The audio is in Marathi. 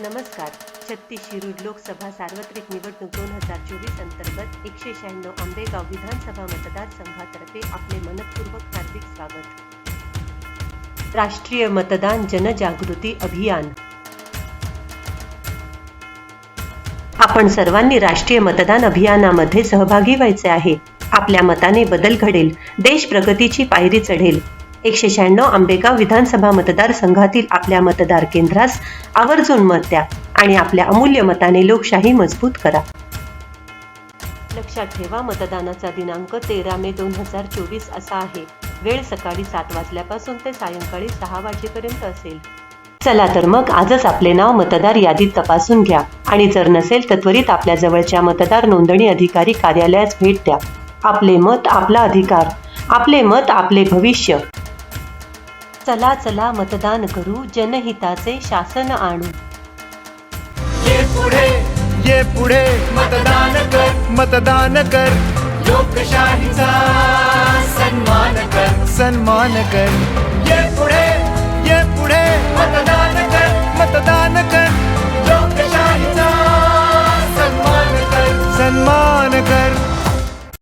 नमस्कार. छत्तीस शिरूर लोकसभा सार्वत्रिक निवडणूक दोन हजार चोवीस अंतर्गत एकशे शहाण्णव आंबेगाव विधानसभा मतदारसंघातर्फे आपले मनपूर्वक हार्दिक स्वागत. राष्ट्रीय मतदान जनजागृती अभियान. आपण सर्वांनी राष्ट्रीय मतदान अभियानामध्ये सहभागी व्हायचे आहे. आपल्या मताने बदल घडेल. देश प्रगतीची पायरी चढेल. एकशे शहाण्णव आंबेगाव विधानसभा मतदारसंघातील आपल्या मतदार केंद्रास आवर्जून मत द्या आणि आपल्या अमूल्य मताने लोकशाही मजबूत करा. लक्षात ठेवा मतदानाचा दिनांक तेरा मे दोन हजार चोवीस असा आहे. वेळ सकाळी सात वाजल्यापासून ते सायंकाळी सहा वाजेपर्यंत असेल. चला तर मग आजच आपले नाव मतदार यादीत तपासून घ्या आणि जर नसेल तर त्वरित आपल्या जवळच्या मतदार नोंदणी अधिकारी कार्यालयास भेट द्या. आपले मत आपला अधिकार. आपले मत आपले भविष्य. चला चला मतदान करू जनहिताचे शासन आणू. ये पुढे ये पुढे मतदान कर मतदान कर. लोकशाहीचा सन्मान कर. सन्मान कर. ये पुढे ये पुढे मतदान कर मतदान कर. लोकशाहीचा सन्मान कर. सन्मान कर.